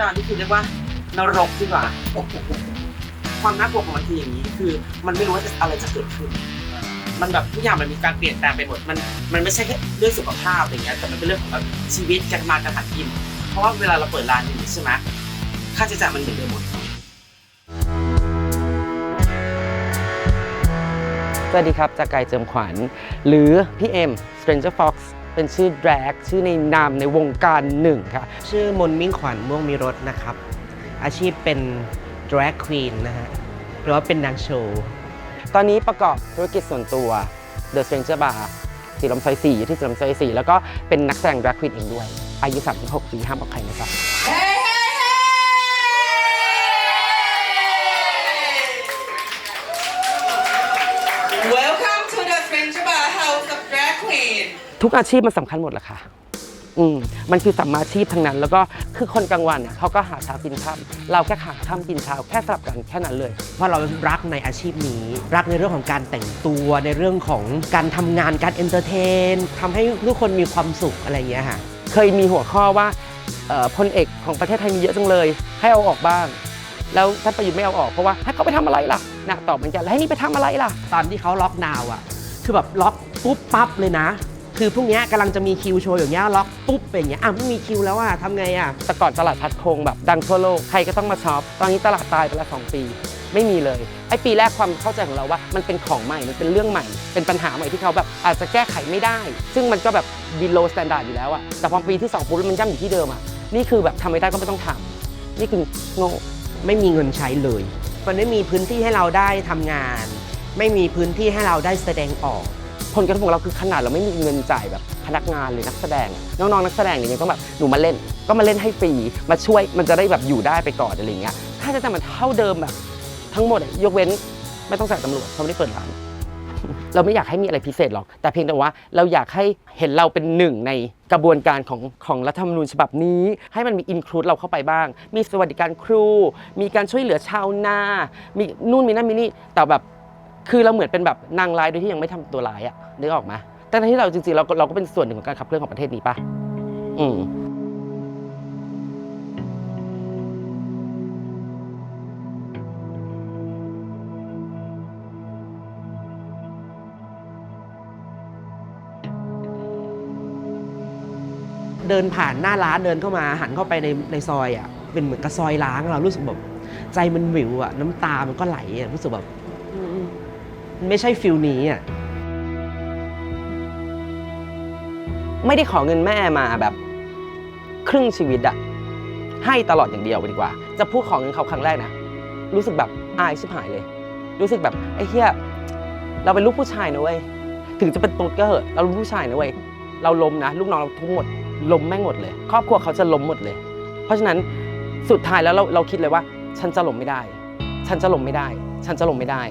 ดาวน์นี่คือเรียกว่านรกดีกว่าความน่ากลัวของมันคืออย่างนี้ คือ มันไม่รู้ว่าจะอะไรจะเกิดขึ้น มันแบบทุกอย่างมันมีการเปลี่ยนแปลงไปหมด มันมันไม่ใช่แค่เรื่องสุขภาพอะไรเงี้ย แต่มันเป็นเรื่องของแบบชีวิตการทำงาการหากิน เพราะว่าเวลาเราเปิดร้านอย่างนี้ใช่ไหมค่าใช้จ่ายมันเหมือนเดิมหมดสวัสดีครับจากกายเจิมขวัญ หรือพี่เอ็ม Stranger Fox เป็นชื่อ drag ชื่อในนามในวงการหนึ่งค่ะ ชื่อมนมิ่งขวัญม่วงมีรสนะครับ อาชีพเป็น drag queen นะฮะหรือว่าเป็นนางโชว์ตอนนี้ประกอบธุรกิจส่วนตัว The Stranger Bar สีลมซอย4อยู่ที่สีลมซอย4แล้วก็เป็นนักแสดง drag queen เองด้วย อายุ36ปีห้ามบอกใครนะจ๊ะ Welcome ทุกอาชีพมันสำคัญหมดแหละค่ะอืมมันคือสัมมาชีพทั้งนั้น แล้วก็คือคนกลางวันเนี่ยเขาก็หาเช้ากินค่ำเราแค่หาค่ำกินเช้าแค่สลับกันแค่นั้นเลย เพราะเรารักในอาชีพนี้ รักในเรื่องของการแต่งตัวในเรื่องของการทำงานการเอนเตอร์เทนทำให้ทุกคนมีความสุขอะไรอย่างเงี้ยฮะเคยมีหัวข้อว่าเอ่อพลเอกของประเทศไทยมีเยอะจังเลย ให้เอาออกบ้าง แล้วท่านประยุทธ์ไม่เอาออกเพราะว่าให้เขาไปทำอะไรล่ะนะตอบเหมือนกันแล้วให้นี่ไปทำอะไรล่ะ ตอนที่เขาล็อกดาวน์อะ คือแบบล็อกปุ๊บปั๊บเลยนะ คือพรุ่งนี้กำลังจะมีคิวโชว์อย่างเงี้ยล็อกปุ๊บเป็นอย่างเงี้ยอะไม่มีคิวแล้วอะทำไงอะแต่ก่อนตลาดพัดโคงแบบดังทั่วโลกใครก็ต้องมาช็อปตอนนี้ตลาดตายไปแล้วสองปี ไม่มีเลยไอ้ปีแรกความเข้าใจของเราว่า มันเป็นของใหม่มันเป็นเรื่องใหม่ เป็นปัญหาใหม่ที่เขาแบบอาจจะแก้ไขไม่ได้ ซึ่งมันก็แบบ below standard อยู่แล้วอะแต่พอปีที่สองปุ๊บมันย่ำอยู่ที่เดิมอะนี่คือแบบทำไม่ได้ก็ไม่ต้องทำนี่คือโง่ไม่มีเงินใช้เลย มันไม่มีพื้นที่ให้เราได้ทำงาน ไม่มีพื้นที่ให้เราได้แสดงออก ผลกระทบของเราคือขนาดเราไม่มีเงินจ่ายแบบพนักงานหรือนักแสดง น้องๆนักแสดงเนี่ยยังต้องแบบหนูมาเล่น ก็มาเล่นให้ฟรีมาช่วยมันจะได้แบบอยู่ได้ไปก่อนอะไรเงี้ยค่าใช้จ่ายมันเท่าเดิมแบบทั้งหมดยกเว้นไม่ต้องจ่ายตำรวจเพราไม่ได้เปิดร้านเราไม่อยากให้มีอะไรพิเศษหรอก แต่เพียงแต่ว่าเราอยากให้เห็นเราเป็นหนึ่งในกระบวนการของของรัฐธรรมนูญฉบับนี้ ให้มันมีอินคลูดเราเข้าไปบ้าง มีสวัสดิการครู มีการช่วยเหลือชาวนา มีนู่นมีนั่นมีนี่แต่แบบ คือเราเหมือนเป็นแบบนางร้ายโดยที่ยังไม่ทำตัวร้ายอะนึกออกไหมแต่ที่เราจริงๆเราเราก็เป็นส่วนหนึ่งของการขับเคลื่อนของประเทศนี้ปะอืมเดินผ่านหน้าร้านเดินเข้ามาหันเข้าไปในในซอยอะเป็นเหมือนกับซอยล้างเรารู้สึกแบบใจมันหวิวอะน้ำตามันก็ไหลอะรู้สึกแบบ ไม่ใช่ฟิลนี้อะไม่ได้ขอเงินแม่มาแบบครึ่งชีวิตอะให้ตลอดอย่างเดียวไปดีกว่า จะพูดขอเงินเขาครั้งแรกนะ รู้สึกแบบอายชิบหายเลย รู้สึกแบบไอ้เหี้ยเราเป็นลูกผู้ชายนะเว้ยถึงจะเป็นตุ๊ดก็เหอะเราเป็นผู้ชายนะเว้ยเราล้มนะ ลูกน้องเราทั้งหมดล้มแม่งหมดเลย ครอบครัวเขาจะล้มหมดเลย เพราะฉะนั้นสุดท้ายแล้วเราเราคิดเลยว่า ฉันจะล้มไม่ได้ ฉันจะล้มไม่ได้ ฉันจะล้มไม่ได้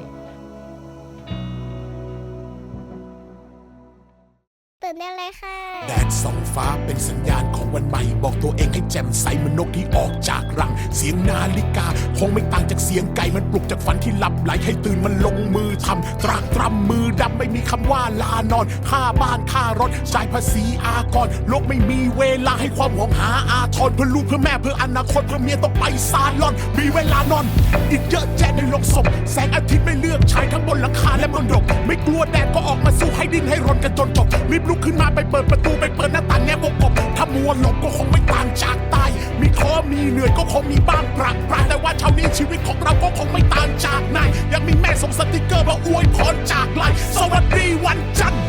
ตื่นได้เลยค่ะ แดดส่องฟ้าเป็นสัญญา วันใหม่บอกตัวเองให้แจ่มใสเหมันนกที่ออกจากรัง เสียงนาฬิกา คงไม่ต่างจากเสียงไก่มันปลุกจากฝันที่หลับไหลให้ตื่นมันลงมือทำตรากตรำมือดำไม่มีคำว่าลานอนค่าบ้านค่ารถจ่ายภาษีอากรโลกไม่มีเวลาให้ความหวงหาอาทรเพื่อลูกเพื่อแม่เพื่ออนาคตเพื่อเมียต้องไปซาลอน มีเวลานอน อีกเยอะแยะในโลกศพแสงอาทิตย์ไม่เลือกชายทั้งบนหลังคาและบนดกไม่กลัวแดดก็ออกมาสู้ให้ดิ้นให้รนกันจนจบรีบลุกขึ้นมาไปเปิดประตูไปเปิดหน้า ตัวหลบก็คงไม่ต่างจากตาย มีท้อมีเหนื่อยก็คงมีบ้างปรักปรายแต่ว่าเช้านี้ชีวิตของเราก็คงไม่ต่างจากนายยังมีแม่ส่งสติกเกอร์มาอวยพรจากไลน์สวัสดีวันจันทร์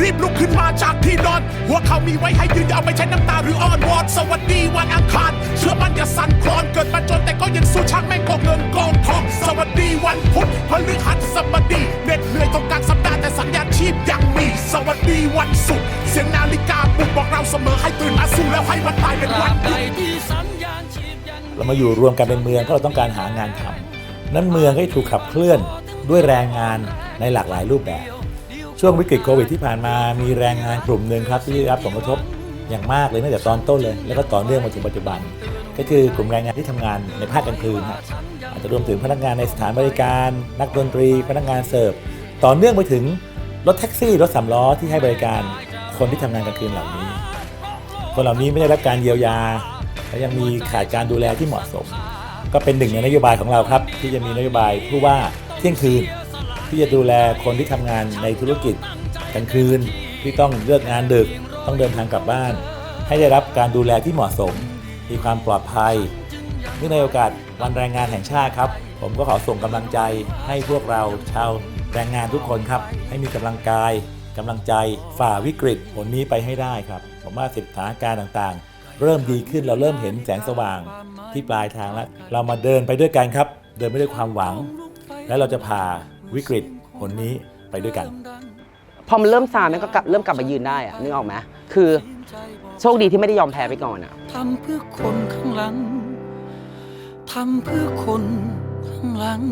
รีบลุกขึ้นมาจากที่นอน หัวเขามีไว้ให้ยืนยาวไม่ใช่น้ำตาหรืออ้อนวอน สวัสดีวันอังคาร เชื่อมันอย่าสั่นคลอน เกิดมาจนแต่ก็ยังสู้ชักแม่งกองเงินกองทอง สวัสดีวันพุธพฤหัสบดีเหน็ดเหนื่อยตรงกลางสัปดาห์แต่สัญญาณชีพยังมี สวัสดีวันศุกร์เสียงนาฬิกา บอกเราเสมอให้ตื่นมาสู้แล้วให้วันตายเป็นวันหยุดเรามาอยู่รวมกันเป็นเมืองเพราะเราต้องการหางานทำนั้นเมืองก็ถูกขับเคลื่อนด้วยแรงงานในหลากหลายรูปแบบ ช่วงวิกฤตโควิดที่ผ่านมามีแรงงานกลุ่มหนึ่งครับที่ได้รับผลกระทบอย่างมากเลยตั้งแต่ตอนต้นเลย แล้วก็ต่อเนื่องมาถึงปัจจุบัน ก็คือกลุ่มแรงงานที่ทำงานในภาคกลางคืนครับอาจจะรวมถึงพนักงานในสถานบริการ นักดนตรี พนักงานเสิร์ฟต่อเนื่องไปถึงรถแท็กซี่รถสามล้อที่ให้บริการคนที่ทำงานกลางคืนเหล่านี้ คนเหล่านี้ไม่ได้รับการเยียวยา และยังมีขาดการดูแลที่เหมาะสม ก็เป็นหนึ่งในนโยบายของเราครับ ที่จะมีนโยบายผู้ว่าเที่ยงคืน ที่จะดูแลคนที่ทำงานในธุรกิจกลางคืนที่ต้องเลือกงานดึกต้องเดินทางกลับบ้าน ให้ได้รับการดูแลที่เหมาะสม มีความปลอดภัยเนื่องในโอกาสวันแรงงานแห่งชาติครับ ผมก็ขอส่งกำลังใจให้พวกเราชาวแรงงานทุกคนครับ ให้มีกำลังกาย กำลังใจฝ่าวิกฤตผลนี้ไปให้ได้ครับ ผมว่าสถานการณ์ต่างๆ เริ่มดีขึ้นเราเริ่มเห็นแสงสว่างที่ปลายทางแล้ว เรามาเดินไปด้วยกันครับ เดินไปด้วยความหวัง และเราจะผ่าวิกฤตผลนี้ไปด้วยกัน พอมันเริ่มซามันก็กลับเริ่มกลับมายืนได้อะนึกออกไหมคือโชคดีที่ไม่ได้ยอมแพ้ไปก่อนอะทำเพื่อคนข้างหลังทำเพื่อคนข้างหลัง